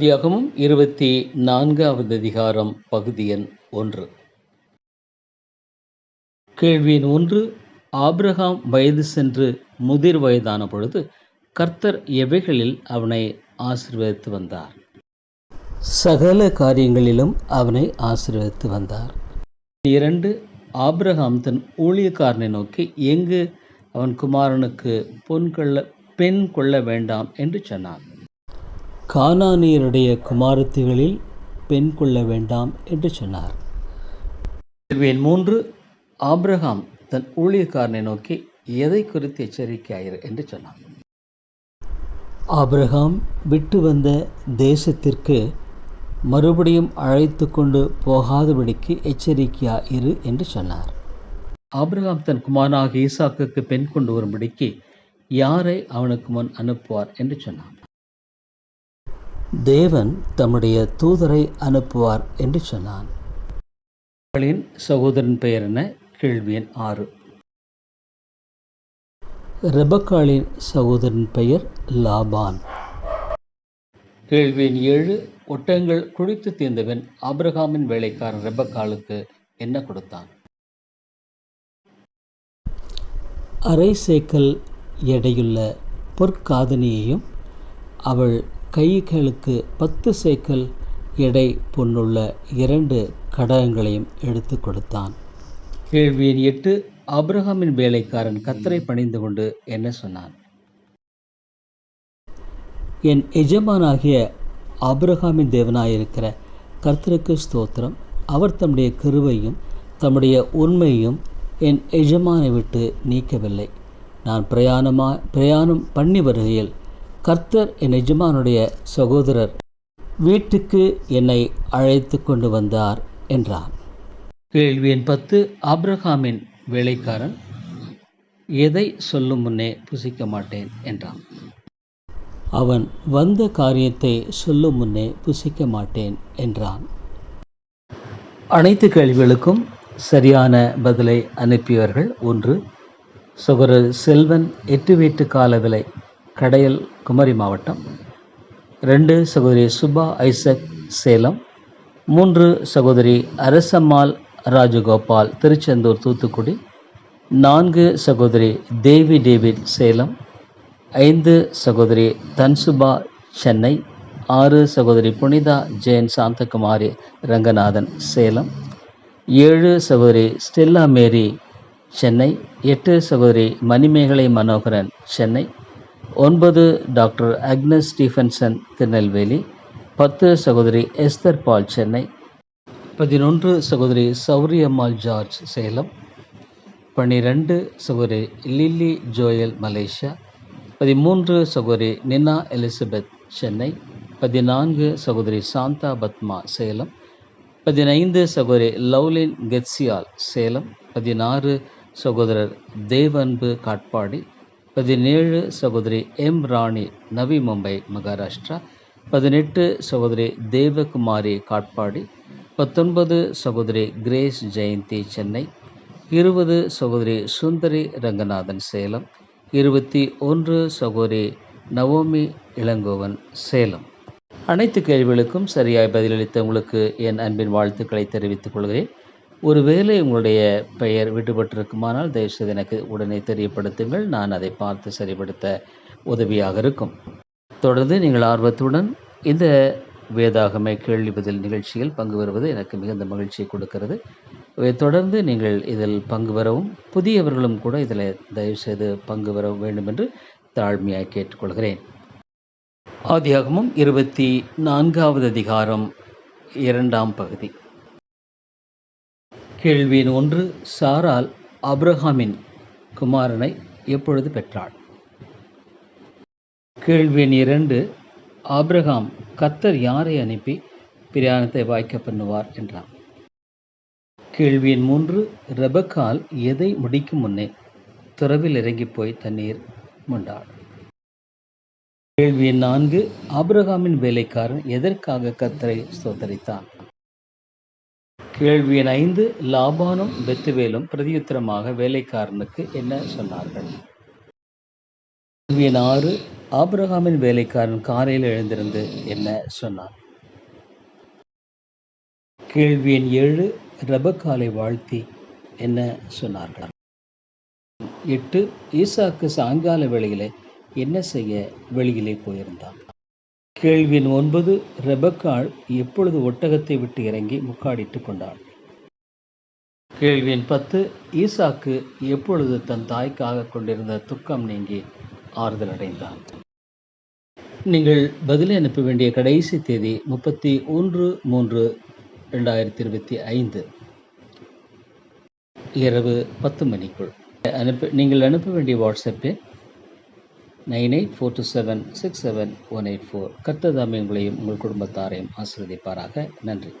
ஆதியாகமும் இருபத்தி நான்காவது அதிகாரம் பகுதி எண் ஒன்று. கேள்வியின் ஒன்று. ஆப்ரஹாம் வயது சென்று முதிர் வயதான பொழுது கர்த்தர் எவைகளில் அவனை ஆசிர்வதித்து வந்தார்? சகல காரியங்களிலும் அவனை ஆசிர்வதித்து வந்தார். இரண்டு. ஆப்ரஹாம் தன் ஊழியக்காரனை நோக்கி எங்கு அவன் குமாரனுக்கு பொன் கொள்ள பெண் கொள்ள வேண்டாம்? என்று சொன்னான். கானானியருடைய குமாரத்திகளில் பெண் கொள்ள வேண்டாம் என்று சொன்னார். கேள்வியின் மூன்று ஆபிரகாம் தன் ஊழியக்காரனை நோக்கி எதை குறித்து எச்சரிக்கையாயிரு? என்று சொன்னான். ஆபிரகாம் விட்டு வந்த தேசத்திற்கு மறுபடியும் அழைத்து கொண்டு போகாதபடிக்கு எச்சரிக்கையா இரு என்று சொன்னார். ஆபிரகாம் தன் குமாரனாக ஈசாக்குக்கு பெண் கொண்டு வரும்படிக்கு யாரை அவனுக்கு முன் அனுப்புவார்? என்று சொன்னான். தேவன் தம்முடைய தூதரை அனுப்புவார் என்று சொன்னான். சகோதரன் பெயர் என கேள்வி எண் ஆறு. ரெபக்காளின் சகோதரன் பெயர் லாபான். கேள்வி எண் ஏழு. ஒட்டகங்கள் குடித்து தீர்ந்தவன் ஆபிரகாமின் வேலைக்காரன் ரெபக்காலுக்கு என்ன கொடுத்தான்? அரை சேக்கல் எடையுள்ள பொற்காதனியையும் அவள் கைகளுக்கு பத்து சேக்கல் எடை பொன்னுள்ள இரண்டு கடகங்களையும் எடுத்து கொடுத்தான். கேள்வி எட்டு ஆபிரகாமின் வேலைக்காரன் கத்தரை பணிந்து கொண்டு என்ன சொன்னான்? என் எஜமானாகிய ஆபிரகாமின் தேவனாயிருக்கிற கர்த்தருக்கு ஸ்தோத்திரம். அவர் தம்முடைய கிருபையும் தம்முடைய உண்மையும் என் எஜமானை விட்டு நீக்கவில்லை. நான் பிரயாணமா பிரயாணம் பண்ணி வருகையில் கர்த்தர் என் எஜமானுடைய சகோதரர் வீட்டுக்கு என்னை அழைத்து கொண்டு வந்தார் என்றான் கேள்வி எண் பத்து ஆப்ரஹாமின் வேலைக்காரன் எதை சொல்லும் முன்னே புசிக்க மாட்டேன் என்றான். அவன் வந்த காரியத்தை சொல்லும் முன்னே புசிக்க மாட்டேன் என்றான். அனைத்து கேள்விகளுக்கும் சரியான பதிலை அனுப்பியவர்கள் ஒன்று சகோதரர் செல்வன் எட்டு வீட்டு கால விலை கடையல் குமரி மாவட்டம். ரெண்டு சகோதரி சுபா ஐசக் சேலம். மூன்று சகோதரி அரசம்மாள் ராஜகோபால் திருச்செந்தூர் தூத்துக்குடி. நான்கு சகோதரி தேவி டேவிட் சேலம். ஐந்து சகோதரி தன்சுபா சென்னை. ஆறு சகோதரி புனிதா ஜெயன் சாந்தகுமாரி ரங்கநாதன் சேலம். ஏழு சகோதரி ஸ்டெல்லா மேரி சென்னை. எட்டு சகோதரி மணிமேகலை மனோகரன் சென்னை. ஒன்பது டாக்டர் அக்னஸ் ஸ்டீஃபன்சன் திருநெல்வேலி. பத்து சகோதரி எஸ்தர் பால் சென்னை. பதினொன்று சகோதரி சௌரியம்மாள் ஜார்ஜ் சேலம். பன்னிரெண்டு சகோதரி லில்லி ஜோயல் மலேசியா. பதிமூன்று சகோதரி நினா எலிசபெத் சென்னை. பதினான்கு சகோதரி சாந்தா பத்மா சேலம். பதினைந்து சகோதரி லவ்லின் கெட்சியால் சேலம். பதினாறு சகோதரர் தேவன்பு காட்பாடி. பதினேழு சகோதரி எம் ராணி நவி மும்பை மகாராஷ்டிரா. பதினெட்டு சகோதரி தேவகுமாரி காட்பாடி. பத்தொன்பது சகோதரி கிரேஸ் ஜெயந்தி சென்னை. இருபது சகோதரி சுந்தரி ரங்கநாதன் சேலம். இருபத்தி ஒன்று சகோதரி நவோமி இளங்கோவன் சேலம். அனைத்து கேள்விகளுக்கும் சரியாய் பதிலளித்த உங்களுக்கு என் அன்பின் வாழ்த்துக்களை தெரிவித்துக் கொள்கிறேன். ஒருவேளை உங்களுடைய பெயர் விடுபட்டிருக்குமானால் தயவுசெய்து எனக்கு உடனே தெரியப்படுத்துங்கள். நான் அதை பார்த்து சரிப்படுத்த உதவியாக இருக்கும். தொடர்ந்து நீங்கள் ஆர்வத்துடன் இந்த வேதாகமை கேள்வி பதில் நிகழ்ச்சியில் பங்கு பெறுவது எனக்கு மிகுந்த மகிழ்ச்சியை கொடுக்கிறது. தொடர்ந்து நீங்கள் இதில் பங்கு பெறவும் புதியவர்களும் கூட இதில் தயவுசெய்து பங்கு பெற வேண்டும் என்று தாழ்மையாக கேட்டுக்கொள்கிறேன். ஆதியாகமும் இருபத்தி நான்காவது அதிகாரம் இரண்டாம் பகுதி. கேள்வியின் ஒன்று சாரால் அப்ரஹாமின் குமாரனை எப்பொழுது பெற்றாள்? கேள்வியின் இரண்டு ஆப்ரஹாம் கத்தர் யாரை அனுப்பி பிரயாணத்தை வாய்க்க பண்ணுவார் என்றார் கேள்வியின் மூன்று ரெபக்கால் எதை முடிக்கும் முன்னே துறவில் இறங்கி போய் தண்ணீர் முண்டாள்? கேள்வி நான்கு ஆப்ரஹாமின் வேலைக்காரன் எதற்காக கத்தரை சோதரித்தான் கேள்வி எண் ஐந்து லாபானும் பெத்துவேலும் பிரதியுத்தரமாக வேலைக்காரனுக்கு என்ன சொன்னார்கள்? கேள்வி எண் ஆறு ஆபிரகாமின் வேலைக்காரன் காலையில் எழுந்திருந்து என்ன சொன்னான்? கேள்வி எண் ஏழு ரெபக்காலை வாழ்த்தி என்ன சொன்னார்கள்? எட்டு ஈசாக்கு சாயங்கால வேளையிலே என்ன செய்ய வெளியிலே போயிருந்தான்? கேள்வி எண் ஒன்பது ரெபக்காள் எப்பொழுது ஒட்டகத்தை விட்டு இறங்கி முக்காடிட்டு கொண்டாள்? கேள்வி எண் பத்து ஈசாக்கு எப்பொழுது தன் தாய்க்காக கொண்டிருந்த துக்கம் நீங்கி ஆறுதல் அடைந்தான் நீங்கள் பதிலை அனுப்ப வேண்டிய கடைசி தேதி முப்பத்தி ஒன்று மூன்று ரெண்டாயிரத்தி இருபத்தி ஐந்து. இரவு பத்து மணிக்குள். அனுப்ப நீங்கள் அனுப்ப வேண்டிய வாட்ஸ்அப்பில் nine eight four two seven six seven one eight four. கர்த்ததாமே உங்களையும் உங்கள் குடும்பத்தாரையும் ஆசீர்வதிப்பாராக. நன்றி.